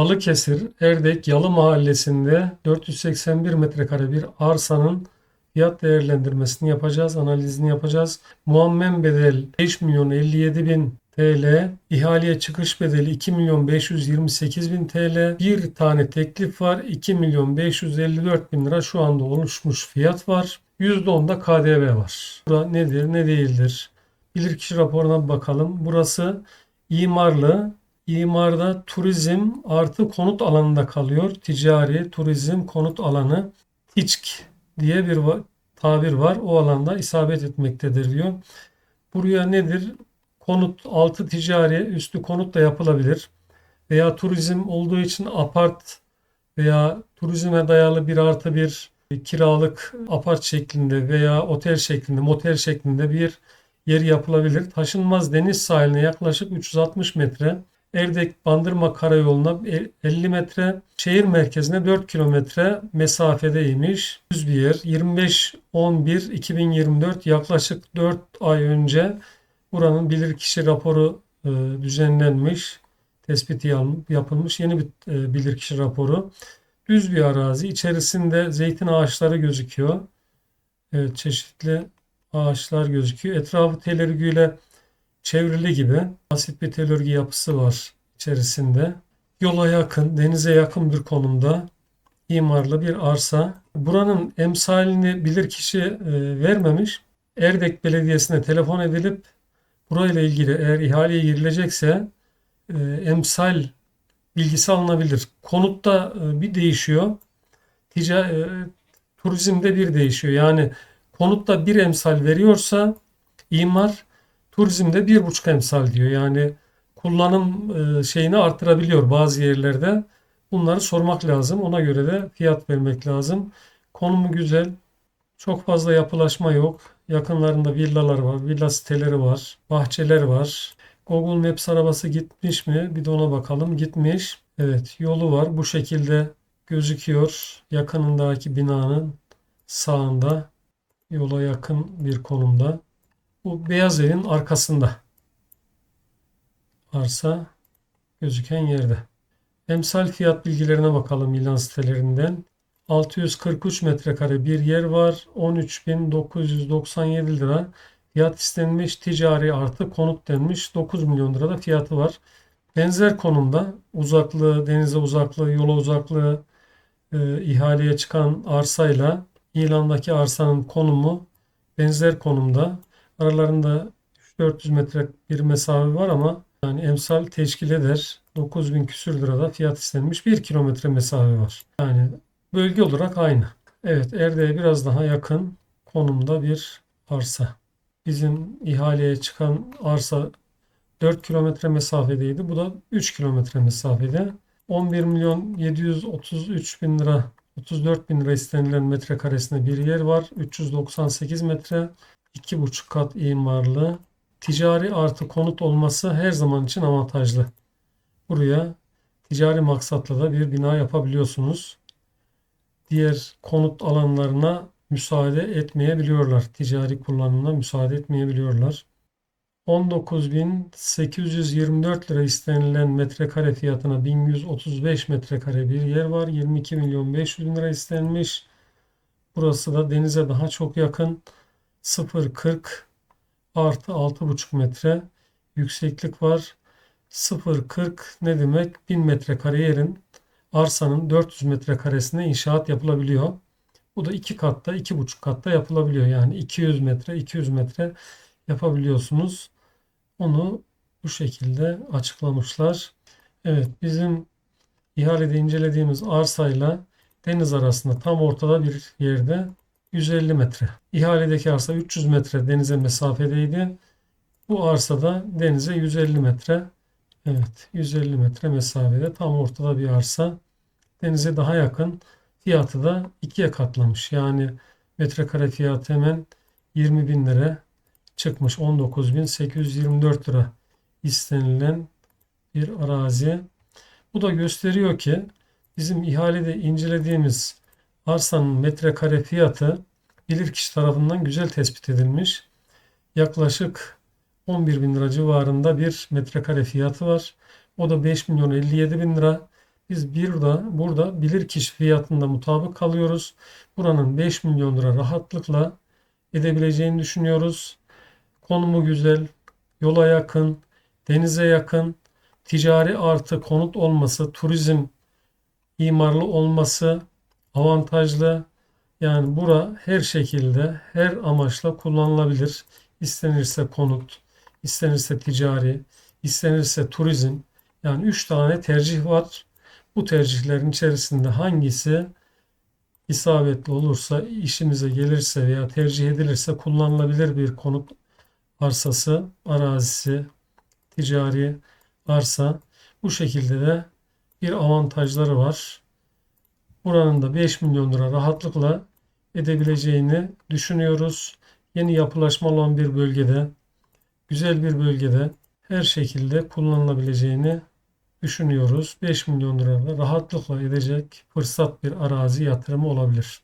Balıkesir Erdek Yalı Mahallesi'nde 481 metrekare bir arsanın fiyat değerlendirmesini yapacağız, analizini yapacağız. Muammen bedel 5 milyon 57 bin TL, ihaleye çıkış bedeli 2 milyon 528 bin TL, bir tane teklif var 2 milyon 554 bin lira şu anda oluşmuş fiyat var. %10 da KDV var. Bu da nedir ne değildir? Bilirkişi raporuna bakalım. Burası imarlı. İmarda turizm artı konut alanında kalıyor. Ticari, turizm, konut alanı. TİÇK diye bir tabir var. O alanda isabet etmektedir diyor. Buraya nedir? Konut altı ticari, üstü konut da yapılabilir. Veya turizm olduğu için apart veya turizme dayalı bir artı bir kiralık apart şeklinde veya otel şeklinde, motel şeklinde bir yer yapılabilir. Taşınmaz deniz sahiline yaklaşık 360 metre. Erdek Bandırma Karayolu'na 50 metre, şehir merkezine 4 kilometre mesafedeymiş. Düz bir yer. 25-11-2024 yaklaşık 4 ay önce buranın bilirkişi raporu e, düzenlenmiş. Tespiti yapılmış yeni bir e, bilirkişi raporu. Düz bir arazi. İçerisinde zeytin ağaçları gözüküyor. Evet, çeşitli ağaçlar gözüküyor. Etrafı tel örgüyle çevrili gibi basit bir tel örgü yapısı var içerisinde. Yola yakın, denize yakın bir konumda imarlı bir arsa. Buranın emsalini bilirkişi e, vermemiş. Erdek Belediyesi'ne telefon edilip burayla ilgili eğer ihaleye girilecekse e, emsal bilgisi alınabilir. Konutta e, bir değişiyor. Tica, turizmde bir değişiyor. Yani konutta bir emsal veriyorsa imar turizmde bir buçuk emsal diyor. Yani kullanım e, şeyini artırabiliyor bazı yerlerde. Bunları sormak lazım. Ona göre de fiyat vermek lazım. Konumu güzel. Çok fazla yapılaşma yok. Yakınlarında villalar var, villa siteleri var, bahçeler var. Google Maps arabası gitmiş mi? Bir de ona bakalım. Gitmiş. Evet, yolu var. Bu şekilde gözüküyor. Yakınındaki binanın sağında yola yakın bir konumda. Bu beyaz evin arkasında. Arsa gözüken yerde. Emsal fiyat bilgilerine bakalım ilan sitelerinden. 643 metrekare bir yer var. 13.997 lira. Fiyat istenmiş ticari artı konut denmiş. 9 milyon lira da fiyatı var. Benzer konumda uzaklığı, denize uzaklığı, yola uzaklığı, e, ihaleye çıkan arsayla ilandaki arsanın konumu benzer konumda. Aralarında 400 metre bir mesafe var ama yani emsal teşkil eder. 9000 küsür lirada fiyat istenmiş. 1 kilometre mesafe var. Yani bölge olarak aynı. Evet Erdek'e biraz daha yakın konumda bir arsa. Bizim ihaleye çıkan arsa 4 kilometre mesafedeydi. Bu da 3 kilometre mesafede. 11 milyon 733 bin lira 34 bin lira istenilen metrekaresinde bir yer var. 398 metre. 2,5 kat imarlı. Ticari artı konut olması her zaman için avantajlı. Buraya ticari maksatla da bir bina yapabiliyorsunuz. Diğer konut alanlarına müsaade etmeyebiliyorlar. Ticari kullanımına müsaade etmeyebiliyorlar. 19.824 lira istenilen metrekare fiyatına 1135 metrekare bir yer var. 22 milyon 500 bin lira istenmiş. Burası da denize daha çok yakın. 0.40 artı 6.5 metre yükseklik var. 0.40 ne demek? 1000 metrekare yerin arsanın 400 metrekaresine inşaat yapılabiliyor. Bu da iki katta, iki buçuk katta yapılabiliyor. Yani 200 metre, 200 metre yapabiliyorsunuz. Onu bu şekilde açıklamışlar. Evet, bizim ihalede incelediğimiz arsayla deniz arasında tam ortada bir yerde 150 metre. İhaledeki arsa 300 metre denize mesafedeydi. Bu arsada denize 150 metre. Evet, 150 metre mesafede tam ortada bir arsa. Denize daha yakın. Fiyatı da ikiye katlamış. Yani metrekare fiyatı hemen 20 bin lira çıkmış. 19.824 lira istenilen bir arazi. Bu da gösteriyor ki bizim ihalede incelediğimiz arsanın metrekare fiyatı bilirkişi tarafından güzel tespit edilmiş. Yaklaşık 11 bin lira civarında bir metrekare fiyatı var. O da 5 milyon 57 bin lira. Biz bir da burada bilirkişi fiyatında mutabık kalıyoruz. Buranın 5 milyon lira rahatlıkla edebileceğini düşünüyoruz. Konumu güzel, yola yakın, denize yakın, ticari artı konut olması, turizm imarlı olması avantajlı. Yani bura her şekilde, her amaçla kullanılabilir. İstenirse konut, istenirse ticari, istenirse turizm. Yani 3 tane tercih var. Bu tercihlerin içerisinde hangisi isabetli olursa, işimize gelirse veya tercih edilirse kullanılabilir bir konut arsası, arazisi, ticari arsa. Bu şekilde de bir avantajları var. Buranın da 5 milyon lira rahatlıkla edebileceğini düşünüyoruz. Yeni yapılaşma olan bir bölgede, güzel bir bölgede her şekilde kullanılabileceğini düşünüyoruz. 5 milyon lira rahatlıkla edecek fırsat bir arazi yatırımı olabilir.